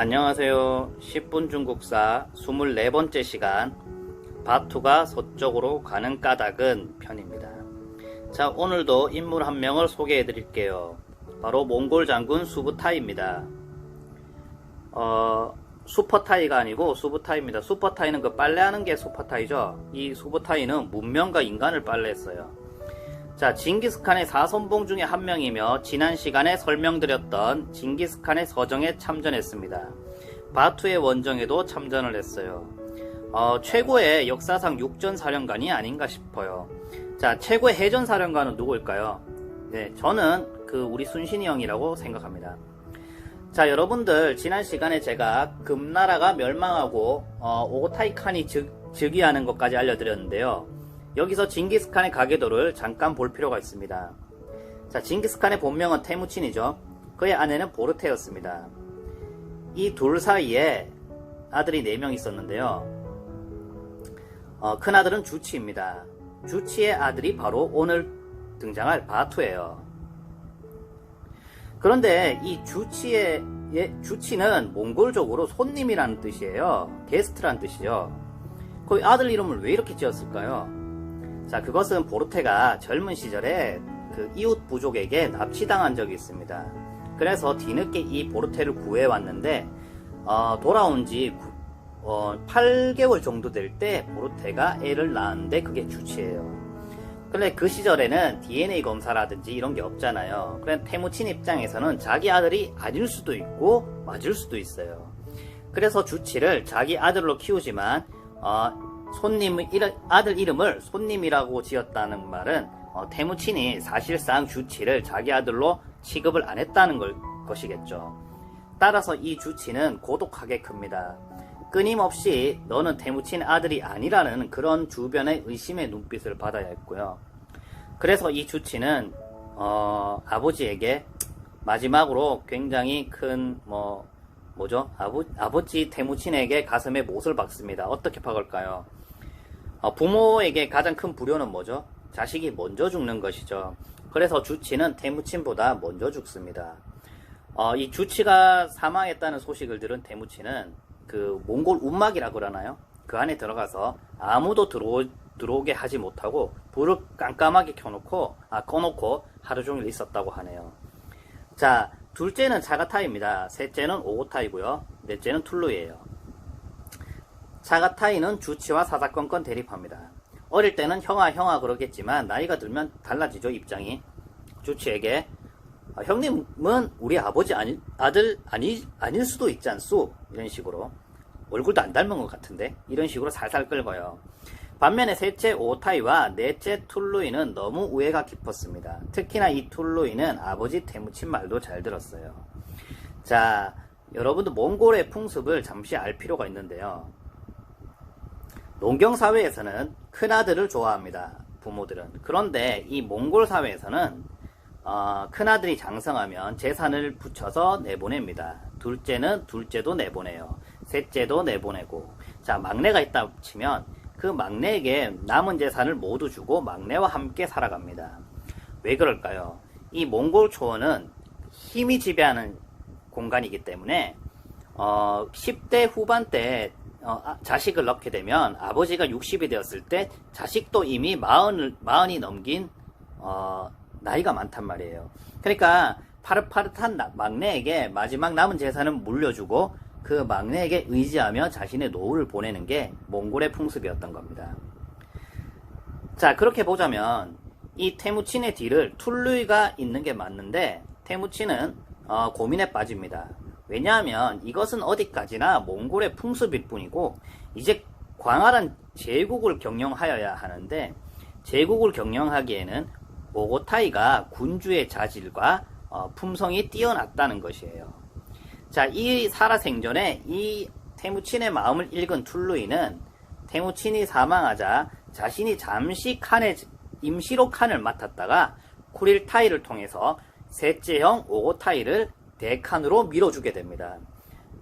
안녕하세요. 10분 중국사 24번째 시간 바투가 서쪽으로 가는 까닭은 편입니다. 자, 오늘도 인물 한 명을 소개해 드릴게요. 바로 몽골 장군 수부타이입니다. 어, 수퍼타이가 아니고 수부타이입니다. 수퍼타이는 그 빨래하는 게 수퍼타이죠. 이 수부타이는 문명과 인간을 빨래했어요. 자, 징기스칸의 사선봉 중에 한 명이며 지난 시간에 설명드렸던 징기스칸의 서정에 참전했습니다. 바투의 원정에도 참전을 했어요. 어, 최고의 역사상 육전 사령관이 아닌가 싶어요. 자, 최고의 해전 사령관은 누구일까요? 네, 저는 그 우리 순신이 형이라고 생각합니다. 자, 여러분들 지난 시간에 제가 금나라가 멸망하고 어, 오고타이 칸이 즉, 즉위하는 것까지 알려드렸는데요. 여기서 징기스칸의 가계도를 잠깐 볼 필요가 있습니다. 자, 징기스칸의 본명은 테무친이죠. 그의 아내는 보르테였습니다. 이 둘 사이에 아들이 4명 있었는데요. 어, 큰 아들은 주치입니다. 주치의 아들이 바로 오늘 등장할 바투예요. 그런데 이 주치의 예, 주치는 몽골적으로 손님이라는 뜻이에요. 게스트란 뜻이죠. 그 아들 이름을 왜 이렇게 지었을까요? 자, 그것은 보르테가 젊은 시절에 그 이웃 부족에게 납치당한 적이 있습니다. 그래서 뒤늦게 이 보르테를 구해왔는데, 어, 돌아온 지 구- 어, 8개월 정도 될 때 보르테가 애를 낳았는데 그게 주치예요. 근데 그 시절에는 DNA 검사라든지 이런 게 없잖아요. 그래 태무친 입장에서는 자기 아들이 아닐 수도 있고 맞을 수도 있어요. 그래서 주치를 자기 아들로 키우지만 어, 손님 이름, 아들 이름을 손님이라고 지었다는 말은 어, 태무친이 사실상 주치를 자기 아들로 취급을 안 했다는 걸, 것이겠죠. 따라서 이 주치는 고독하게 큽니다. 끊임없이 너는 태무친 아들이 아니라는 그런 주변의 의심의 눈빛을 받아야 했고요. 그래서 이 주치는 어, 아버지에게 마지막으로 굉장히 큰 뭐 뭐죠? 아버, 아버지 태무친에게 가슴에 못을 박습니다. 어떻게 박을까요? 어, 부모에게 가장 큰 불효는 뭐죠? 자식이 먼저 죽는 것이죠. 그래서 주치는 태무친보다 먼저 죽습니다. 어, 이 주치가 사망했다는 소식을 들은 태무치는 그 몽골 운막이라 그러나요? 그 안에 들어가서 아무도 들어오, 들어오게 하지 못하고 불을 깜깜하게 켜놓고 아 꺼놓고 하루 종일 있었다고 하네요. 자 둘째는 차가타입니다. 셋째는 오고타이고요. 넷째는 툴루예요. 차가타이는 주치와 사사건건 대립합니다. 어릴 때는 형아 형아 그러겠지만 나이가 들면 달라지죠 입장이. 주치에게 아, 형님은 우리 아버지 아니, 아들 아니, 아닐 수도 있지 않소? 이런 식으로. 얼굴도 안 닮은 것 같은데? 이런 식으로 살살 끌고요. 반면에 셋째 오타이와 넷째 툴루이는 너무 우애가 깊었습니다. 특히나 이 툴루이는 아버지 태무친 말도 잘 들었어요. 자, 여러분도 몽골의 풍습을 잠시 알 필요가 있는데요. 농경 사회에서는 큰 아들을 좋아합니다. 부모들은. 그런데 이 몽골 사회에서는 어, 큰 아들이 장성하면 재산을 붙여서 내보냅니다. 둘째는 둘째도 내보내요. 셋째도 내보내고. 자, 막내가 있다 치면 그 막내에게 남은 재산을 모두 주고 막내와 함께 살아갑니다. 왜 그럴까요? 이 몽골 초원은 힘이 지배하는 공간이기 때문에 어, 10대 후반 때 어, 아, 자식을 낳게 되면 아버지가 60이 되었을 때 자식도 이미 40을, 40이 넘긴 어, 나이가 많단 말이에요. 그러니까 파릇파릇한 나- 막내에게 마지막 남은 재산을 물려주고 그 막내에게 의지하며 자신의 노후를 보내는 게 몽골의 풍습이었던 겁니다. 자, 그렇게 보자면 이 테무친의 뒤를 툴루이가 있는 게 맞는데 테무친은 어, 고민에 빠집니다. 왜냐하면 이것은 어디까지나 몽골의 풍습일 뿐이고 이제 광활한 제국을 경영하여야 하는데 제국을 경영하기에는 오고타이가 군주의 자질과 어, 품성이 뛰어났다는 것이에요. 자, 이 살아생전에 이 테무친의 마음을 읽은 툴루이는 테무친이 사망하자 자신이 잠시 칸의 임시로 칸을 맡았다가 쿠릴타이를 통해서 셋째 형 오고타이를 대칸으로 밀어주게 됩니다.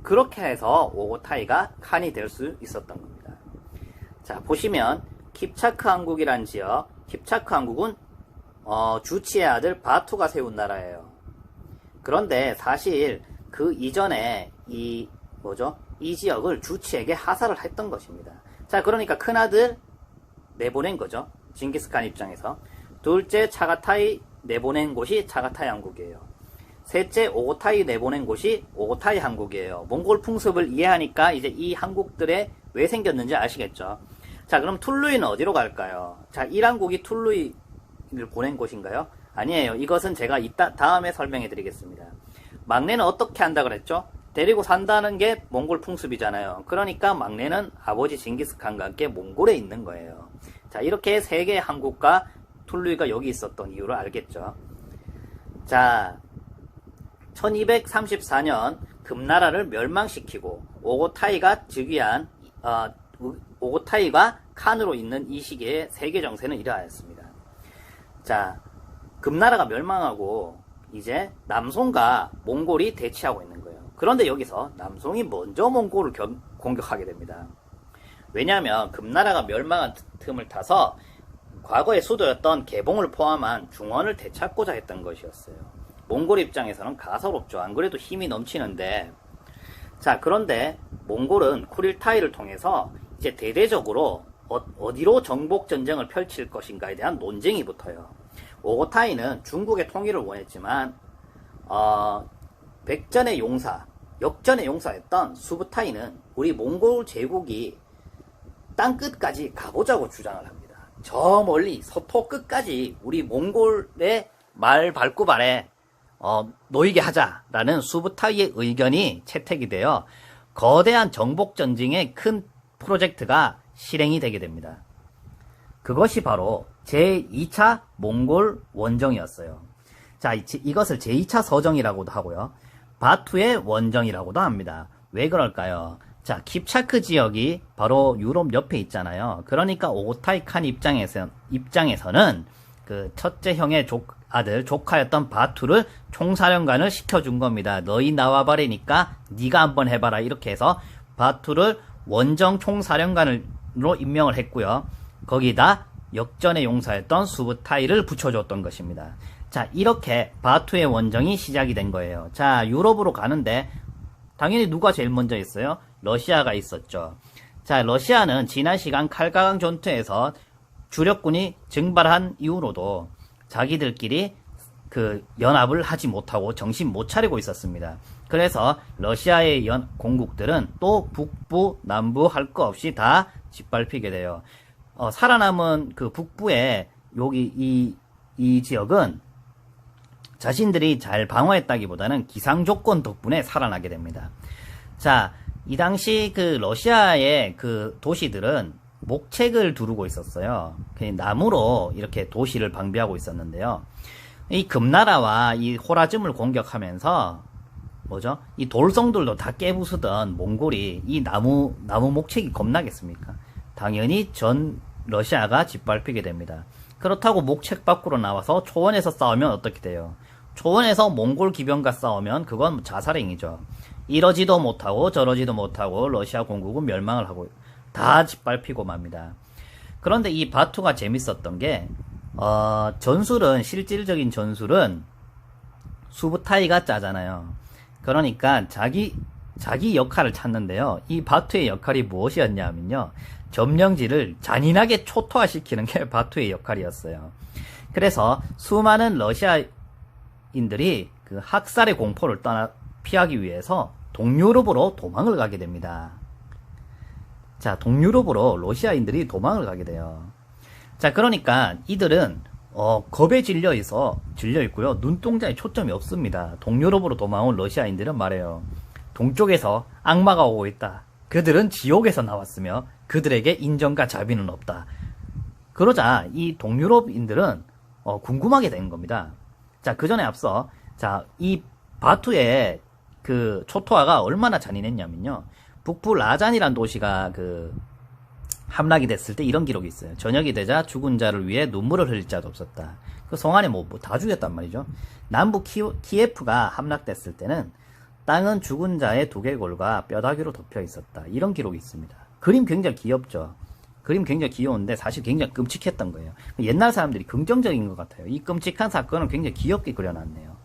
그렇게 해서 오고타이가 칸이 될 수 있었던 겁니다. 자, 보시면 킵차크 왕국이란 지역, 킵차크 왕국은 어, 주치의 아들 바투가 세운 나라예요. 그런데 사실 그 이전에 이 뭐죠? 이 지역을 주치에게 하사를 했던 것입니다. 자, 그러니까 큰아들 내보낸 거죠. 징기스칸 입장에서. 둘째 차가타이 내보낸 곳이 차가타이 한국이에요. 셋째 오고타이 내보낸 곳이 오고타이 한국이에요. 몽골 풍습을 이해하니까 이제 이 한국들의 왜 생겼는지 아시겠죠? 자, 그럼 툴루이는 어디로 갈까요? 자, 1한국이 툴루이를 보낸 곳인가요? 아니에요. 이것은 제가 이따 다음에 설명해 드리겠습니다. 막내는 어떻게 한다 그랬죠? 데리고 산다는 게 몽골 풍습이잖아요. 그러니까 막내는 아버지 징기스칸과 함께 몽골에 있는 거예요. 자, 이렇게 세 개의 한국과 툴루이가 여기 있었던 이유를 알겠죠? 자, 1234년 금나라를 멸망시키고 오고타이가 즉위한 어, 오고타이가 칸으로 있는 이 시기에 세계 정세는 이러하였습니다. 자, 금나라가 멸망하고 이제 남송과 몽골이 대치하고 있는 거예요. 그런데 여기서 남송이 먼저 몽골을 겸- 공격하게 됩니다. 왜냐하면 금나라가 멸망한 틈을 타서 과거의 수도였던 개봉을 포함한 중원을 되찾고자 했던 것이었어요. 몽골 입장에서는 가소롭죠. 안 그래도 힘이 넘치는데 자 그런데 몽골은 쿠릴타이를 통해서 이제 대대적으로 어, 디로 정복 전쟁을 펼칠 것인가에 대한 논쟁이 붙어요. 오고타이는 중국의 통일을 원했지만 어, 백전의 용사, 역전의 용사였던 수부타이는 우리 몽골 제국이 땅 끝까지 가보자고 주장을 합니다. 저 멀리 서토 끝까지 우리 몽골의 말 발구발에 어, 놓이게 하자라는 수부타이의 의견이 채택이 되어 거대한 정복 전쟁의 큰 프로젝트가 실행이 되게 됩니다. 그것이 바로 제2차 몽골 원정이었어요. 자, 이- 이것을 제2차 서정이라고도 하고요. 바투의 원정이라고도 합니다. 왜 그럴까요? 자, 킵차크 지역이 바로 유럽 옆에 있잖아요. 그러니까 오타이 칸 입장에서, 입장에서는 그 첫째 형의 조- 아들, 조카였던 바투를 총사령관을 시켜준 겁니다. 너희 나와버리니까 네가 한번 해봐라. 이렇게 해서 바투를 원정 총사령관으로 임명을 했고요. 거기다 역전의 용사였던 수부타이를 붙여줬던 것입니다. 자, 이렇게 바투의 원정이 시작이 된 거예요. 자, 유럽으로 가는데 당연히 누가 제일 먼저 있어요? 러시아가 있었죠. 자, 러시아는 지난 시간 칼가강 전투에서 주력군이 증발한 이후로도 자기들끼리 그 연합을 하지 못하고 정신 못 차리고 있었습니다. 그래서 러시아의 연 공국들은 또 북부, 남부 할 거 없이 다 짓밟히게 돼요. 어, 살아남은 그 북부의 여기 이, 이 지역은 자신들이 잘 방어했다기보다는 기상 조건 덕분에 살아나게 됩니다. 자, 이 당시 그 러시아의 그 도시들은 목책을 두르고 있었어요. 그 나무로 이렇게 도시를 방비하고 있었는데요. 이 금나라와 이 호라즘을 공격하면서 뭐죠? 이 돌성들도 다 깨부수던 몽골이 이 나무 나무 목책이 겁나겠습니까? 당연히 전 러시아가 짓밟히게 됩니다. 그렇다고 목책 밖으로 나와서 초원에서 싸우면 어떻게 돼요? 초원에서 몽골 기병과 싸우면 그건 자살행위죠. 이러지도 못하고 저러지도 못하고 러시아 공국은 멸망을 하고 다 짓밟히고 맙니다. 그런데 이 바투가 재밌었던 게 어, 전술은 실질적인 전술은 수부타이가 짜잖아요. 그러니까 자기 자기 역할을 찾는데요. 이 바투의 역할이 무엇이었냐면요. 점령지를 잔인하게 초토화시키는 게 바투의 역할이었어요. 그래서 수많은 러시아인들이 그 학살의 공포를 떠나 피하기 위해서 동유럽으로 도망을 가게 됩니다. 자, 동유럽으로 러시아인들이 도망을 가게 돼요. 자, 그러니까 이들은 어, 겁에 질려 있어 질려 있고요. 눈동자에 초점이 없습니다. 동유럽으로 도망온 러시아인들은 말해요. 동쪽에서 악마가 오고 있다. 그들은 지옥에서 나왔으며 그들에게 인정과 자비는 없다. 그러자 이 동유럽인들은 어, 궁금하게 된 겁니다. 자, 그 전에 앞서 자, 이 바투의 그 초토화가 얼마나 잔인했냐면요. 북부 라잔이란 도시가 그 함락이 됐을 때 이런 기록이 있어요. 저녁이 되자 죽은 자를 위해 눈물을 흘릴 자도 없었다. 그 성 안에 뭐 다 죽였단 말이죠. 남부 키, 키예프가 함락됐을 때는 땅은 죽은 자의 두개골과 뼈다귀로 덮여 있었다. 이런 기록이 있습니다. 그림 굉장히 귀엽죠. 그림 굉장히 귀여운데 사실 굉장히 끔찍했던 거예요. 옛날 사람들이 긍정적인 것 같아요. 이 끔찍한 사건을 굉장히 귀엽게 그려놨네요.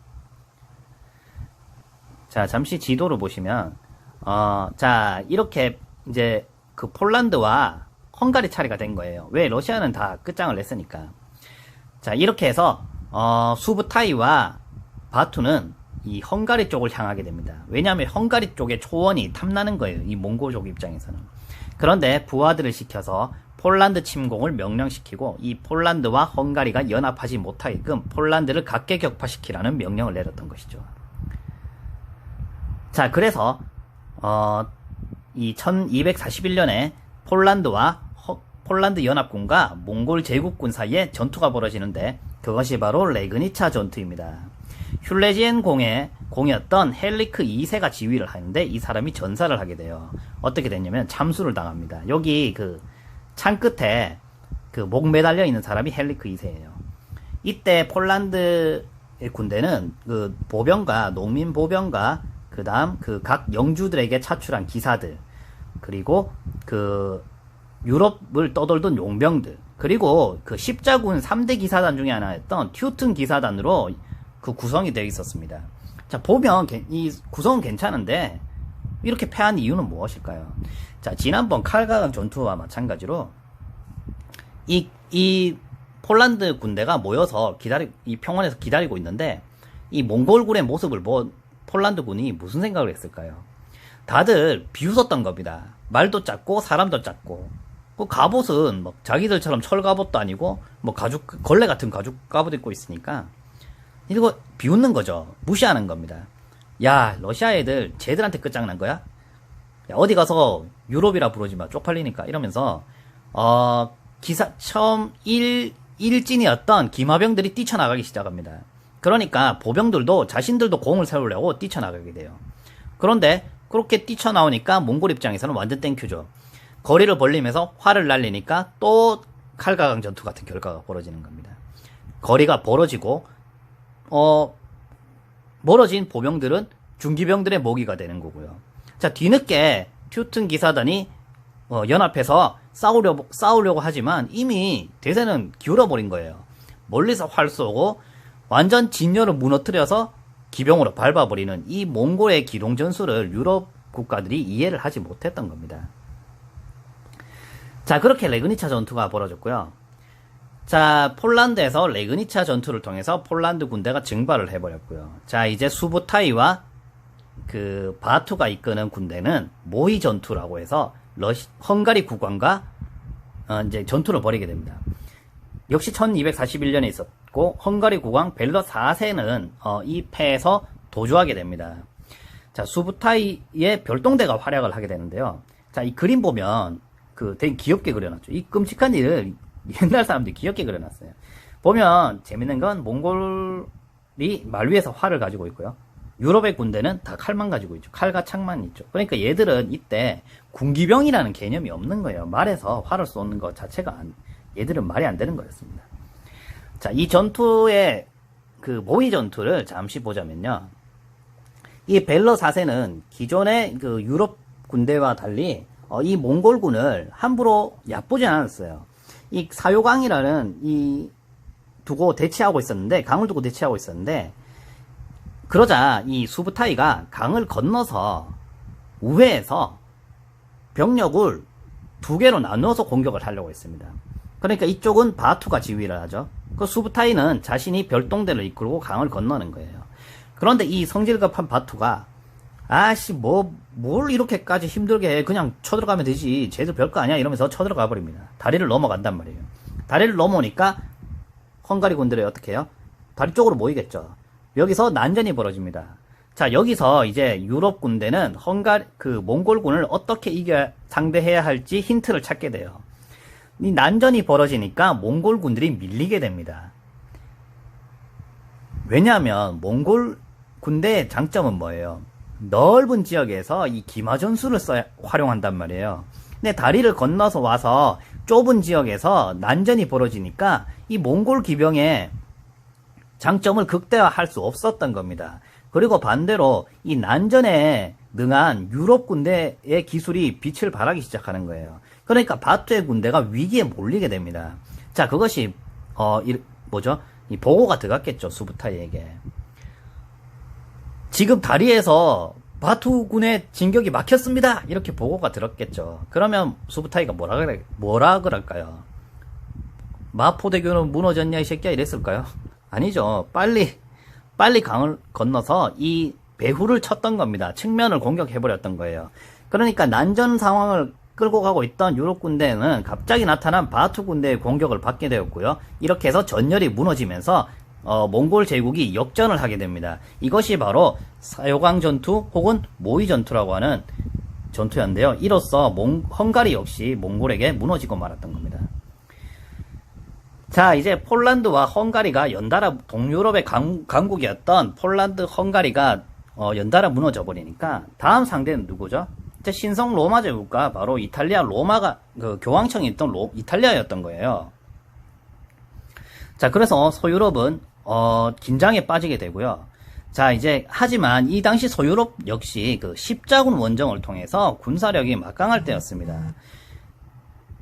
자, 잠시 지도를 보시면 어, 자, 이렇게 이제 그 폴란드와 헝가리 차례가 된 거예요. 왜? 러시아는 다 끝장을 냈으니까. 자, 이렇게 해서, 어, 수부타이와 바투는 이 헝가리 쪽을 향하게 됩니다. 왜냐하면 헝가리 쪽에 초원이 탐나는 거예요. 이 몽골족 입장에서는. 그런데 부하들을 시켜서 폴란드 침공을 명령시키고 이 폴란드와 헝가리가 연합하지 못하게끔 폴란드를 각계 격파시키라는 명령을 내렸던 것이죠. 자, 그래서 어, 이 1241년에 폴란드와 허- 폴란드 연합군과 몽골 제국군 사이에 전투가 벌어지는데 그것이 바로 레그니차 전투입니다. 슐레지엔 공의 공이었던 헬리크 2세가 지휘를 하는데 이 사람이 전사를 하게 돼요. 어떻게 됐냐면 참수를 당합니다. 여기 그 창 끝에 그 목 매달려 있는 사람이 헬리크 2세예요. 이때 폴란드의 군대는 그 보병과 농민 보병과 그 다음 그 각 영주들에게 차출한 기사들 그리고 그 유럽을 떠돌던 용병들 그리고 그 십자군 3대 기사단 중에 하나였던 튜튼 기사단으로 그 구성이 되어 있었습니다. 자 보면 개- 이 구성은 괜찮은데 이렇게 패한 이유는 무엇일까요? 자 지난번 칼가강 전투와 마찬가지로 이, 이 폴란드 군대가 모여서 기다리, 이 평원에서 기다리고 있는데, 이 몽골군의 모습을 본 폴란드 군이 무슨 생각을 했을까요? 다들 비웃었던 겁니다. 말도 작고, 사람도 작고, 그 갑옷은 뭐 자기들처럼 철 갑옷도 아니고, 뭐 가죽, 걸레 같은 가죽 갑옷 입고 있으니까, 이거 비웃는 거죠. 무시하는 겁니다. 야, 러시아 애들 쟤들한테 끝장난 거야? 야, 어디 가서 유럽이라 부르지 마. 쪽팔리니까. 이러면서, 어, 기사, 처음 일, 일진이었던 기마병들이 뛰쳐나가기 시작합니다. 그러니까 보병들도 자신들도 공을 세우려고 뛰쳐나가게 돼요. 그런데 그렇게 뛰쳐나오니까 몽골 입장에서는 완전 땡큐죠. 거리를 벌리면서 활을 날리니까 또 칼가강 전투 같은 결과가 벌어지는 겁니다. 거리가 벌어지고, 어, 멀어진 보병들은 중기병들의 모기가 되는 거고요. 자, 뒤늦게 튜튼 기사단이 어, 연합해서 싸우려고, 싸우려고 하지만 이미 대세는 기울어 버린 거예요. 멀리서 활 쏘고 완전 진열을 무너뜨려서 기병으로 밟아버리는 이 몽골의 기동 전술을 유럽 국가들이 이해를 하지 못했던 겁니다. 자, 그렇게 레그니차 전투가 벌어졌고요. 자, 폴란드에서 레그니차 전투를 통해서 폴란드 군대가 증발을 해버렸고요. 자, 이제 수부타이와 그 바투가 이끄는 군대는 모의 전투라고 해서 러시, 헝가리 국왕과 어, 이제 전투를 벌이게 됩니다. 역시 1241년에 있었 고 헝가리 국왕 벨로 4세는 어, 이 패에서 도주하게 됩니다. 자 수부타이의 별동대가 활약을 하게 되는데요. 자 이 그림 보면 그 되게 귀엽게 그려놨죠. 이 끔찍한 일을 옛날 사람들이 귀엽게 그려놨어요. 보면 재밌는 건 몽골이 말 위에서 활을 가지고 있고요. 유럽의 군대는 다 칼만 가지고 있죠. 칼과 창만 있죠. 그러니까 얘들은 이때 군기병이라는 개념이 없는 거예요. 말에서 활을 쏘는 것 자체가 안- 얘들은 말이 안 되는 거였습니다. 자, 이 전투의 그 모의 전투를 잠시 보자면요. 이 벨러 4세는 기존의 그 유럽 군대와 달리 어, 이 몽골군을 함부로 얕보지 않았어요. 이 사요강이라는 이 두고 대치하고 있었는데 강을 두고 대치하고 있었는데 그러자 이 수부타이가 강을 건너서 우회해서 병력을 두 개로 나누어서 공격을 하려고 했습니다. 그러니까 이쪽은 바투가 지휘를 하죠. 그 수부타이는 자신이 별동대를 이끌고 강을 건너는 거예요. 그런데 이 성질급한 바투가 아씨 뭐 뭘 이렇게까지 힘들게 해 그냥 쳐들어가면 되지 쟤들 별거 아니야 이러면서 쳐들어가 버립니다. 다리를 넘어간단 말이에요. 다리를 넘어오니까 헝가리 군들이 어떻게 해요? 다리 쪽으로 모이겠죠. 여기서 난전이 벌어집니다. 자, 여기서 이제 유럽 군대는 헝가리, 그 몽골군을 어떻게 이겨 상대해야 할지 힌트를 찾게 돼요. 이 난전이 벌어지니까 몽골 군들이 밀리게 됩니다. 왜냐하면 몽골 군대의 장점은 뭐예요? 넓은 지역에서 이 기마 전술을 써 활용한단 말이에요. 근데 다리를 건너서 와서 좁은 지역에서 난전이 벌어지니까 이 몽골 기병의 장점을 극대화할 수 없었던 겁니다. 그리고 반대로 이 난전에 능한 유럽 군대의 기술이 빛을 발하기 시작하는 거예요. 그러니까 바투의 군대가 위기에 몰리게 됩니다. 자, 그것이 어, 이, 뭐죠? 이 보고가 들어갔겠죠, 수부타이에게. 지금 다리에서 바투군의 진격이 막혔습니다. 이렇게 보고가 들었겠죠. 그러면 수부타이가 뭐라 그래, 뭐라 그럴까요? 마포대교는 무너졌냐 이 새끼야 이랬을까요? 아니죠. 빨리 빨리 강을 건너서 이 배후를 쳤던 겁니다. 측면을 공격해버렸던 거예요. 그러니까 난전 상황을 끌고 가고 있던 유럽 군대는 갑자기 나타난 바투 군대의 공격을 받게 되었고요. 이렇게 해서 전열이 무너지면서 어, 몽골 제국이 역전을 하게 됩니다. 이것이 바로 사요강 전투 혹은 모의 전투라고 하는 전투였는데요. 이로써 몽, 헝가리 역시 몽골에게 무너지고 말았던 겁니다. 자, 이제 폴란드와 헝가리가 연달아 동유럽의 강, 강국이었던 폴란드, 헝가리가 어, 연달아 무너져 버리니까 다음 상대는 누구죠? 이제 신성 로마 제국가 바로 이탈리아 로마가 그 교황청이 있던 로, 이탈리아였던 거예요. 자, 그래서 소유럽은 어, 긴장에 빠지게 되고요. 자, 이제 하지만 이 당시 소유럽 역시 그 십자군 원정을 통해서 군사력이 막강할 때였습니다.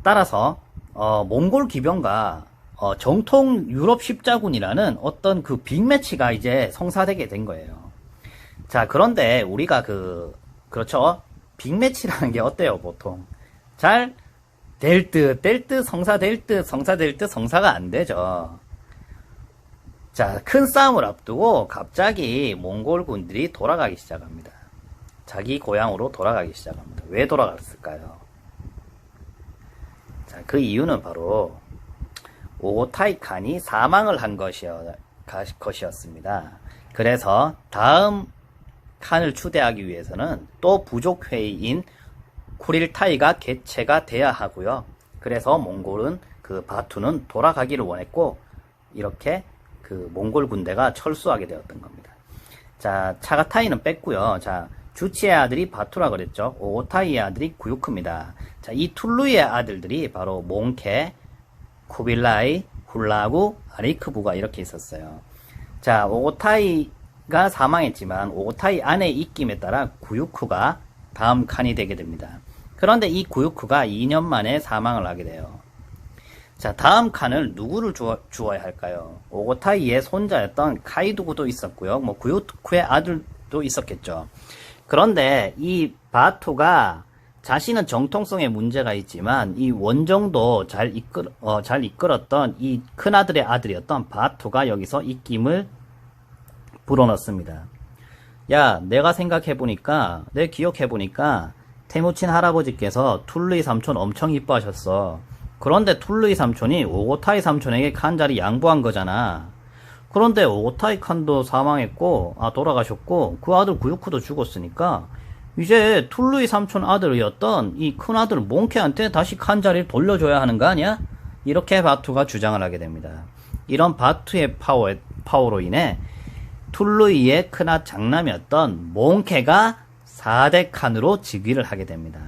따라서 어, 몽골 기병과 어, 정통 유럽 십자군이라는 어떤 그 빅매치가 이제 성사되게 된 거예요. 자, 그런데 우리가 그, 그렇죠. 빅매치라는 게 어때요, 보통? 잘 될 듯, 될 듯, 성사 될 듯, 성사 될 듯, 성사가 안 되죠. 자, 큰 싸움을 앞두고 갑자기 몽골군들이 돌아가기 시작합니다. 자기 고향으로 돌아가기 시작합니다. 왜 돌아갔을까요? 자, 그 이유는 바로 오고타이 칸이 사망을 한 것이었, 것이었습니다. 그래서 다음 칸을 추대하기 위해서는 또 부족 회의인 쿠릴타이가 개최가 돼야 하고요. 그래서 몽골은 그 바투는 돌아가기를 원했고 이렇게 그 몽골 군대가 철수하게 되었던 겁니다. 자, 차가타이는 뺐고요. 자, 주치의 아들이 바투라 그랬죠. 오타이의 아들이 구유크입니다. 자, 이 툴루의 아들들이 바로 몽케, 쿠빌라이, 훌라구, 아리크부가 이렇게 있었어요. 자, 오타이 가 사망했지만 오타이 안에 입김에 따라 구유크가 다음 칸이 되게 됩니다. 그런데 이 구유크가 2년 만에 사망을 하게 돼요. 자, 다음 칸을 누구를 주어, 주어야 할까요? 오고타이의 손자였던 카이두구도 있었고요. 뭐 구유크의 아들도 있었겠죠. 그런데 이 바투가 자신은 정통성에 문제가 있지만 이 원정도 잘 이끌 어, 잘 이끌었던 이 큰아들의 아들이었던 바투가 여기서 입김을 불어넣습니다. 야, 내가 생각해 보니까 내 기억해 보니까 태무친 할아버지께서 툴루이 삼촌 엄청 이뻐하셨어. 그런데 툴루이 삼촌이 오고타이 삼촌에게 칸 자리 양보한 거잖아. 그런데 오고타이 칸도 사망했고, 아, 돌아가셨고, 그 아들 구유쿠도 죽었으니까, 이제 툴루이 삼촌 아들이었던 이 큰아들 몽케한테 다시 칸 자리를 돌려줘야 하는 거 아니야? 이렇게 바투가 주장을 하게 됩니다. 이런 바투의 파워, 파워로 인해 툴루이의 큰아 장남이었던 몽케가 4대 칸으로 즉위를 하게 됩니다.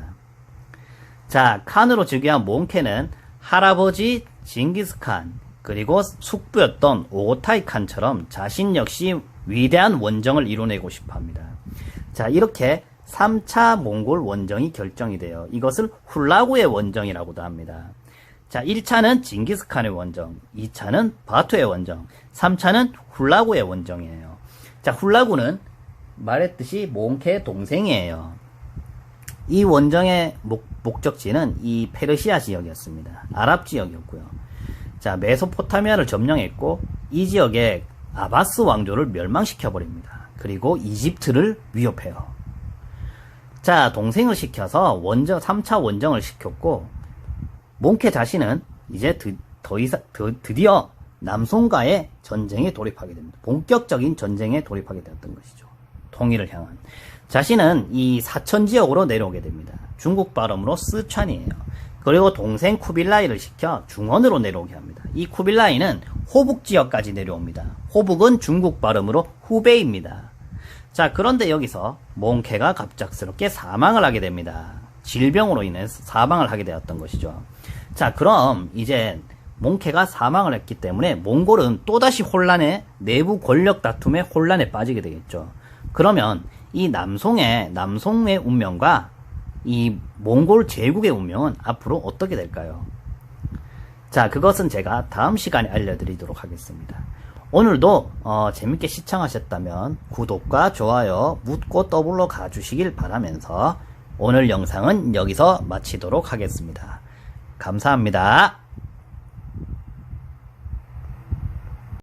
자, 칸으로 즉위한 몽케는 할아버지 징기스칸 그리고 숙부였던 오고타이 칸처럼 자신 역시 위대한 원정을 이뤄내고 싶어 합니다. 자, 이렇게 3차 몽골 원정이 결정이 돼요. 이것을 훌라구의 원정이라고도 합니다. 자, 1차는 징기스칸의 원정, 2차는 바투의 원정, 3차는 훌라구의 원정이에요. 자, 훌라구는 말했듯이 몽케의 동생이에요. 이 원정의 목, 목적지는 이 페르시아 지역이었습니다. 아랍 지역이었고요. 자, 메소포타미아를 점령했고 이 지역에 아바스 왕조를 멸망시켜 버립니다. 그리고 이집트를 위협해요. 자, 동생을 시켜서 원정 3차 원정을 시켰고 몽케 자신은 이제 드, 더 이상 드, 드디어 남송과의 전쟁에 돌입하게 됩니다. 본격적인 전쟁에 돌입하게 되었던 것이죠. 통일을 향한. 자신은 이 사천 지역으로 내려오게 됩니다. 중국 발음으로 스촨이에요. 그리고 동생 쿠빌라이를 시켜 중원으로 내려오게 합니다. 이 쿠빌라이는 호북 지역까지 내려옵니다. 호북은 중국 발음으로 후베이입니다. 자, 그런데 여기서 몽케가 갑작스럽게 사망을 하게 됩니다. 질병으로 인해 사망을 하게 되었던 것이죠. 자, 그럼 이제 몽케가 사망을 했기 때문에 몽골은 또다시 혼란에 내부 권력 다툼에 혼란에 빠지게 되겠죠. 그러면 이 남송의 남송의 운명과 이 몽골 제국의 운명은 앞으로 어떻게 될까요? 자, 그것은 제가 다음 시간에 알려드리도록 하겠습니다. 오늘도 어, 재밌게 시청하셨다면 구독과 좋아요 묻고 더블로 가주시길 바라면서 오늘 영상은 여기서 마치도록 하겠습니다. 감사합니다.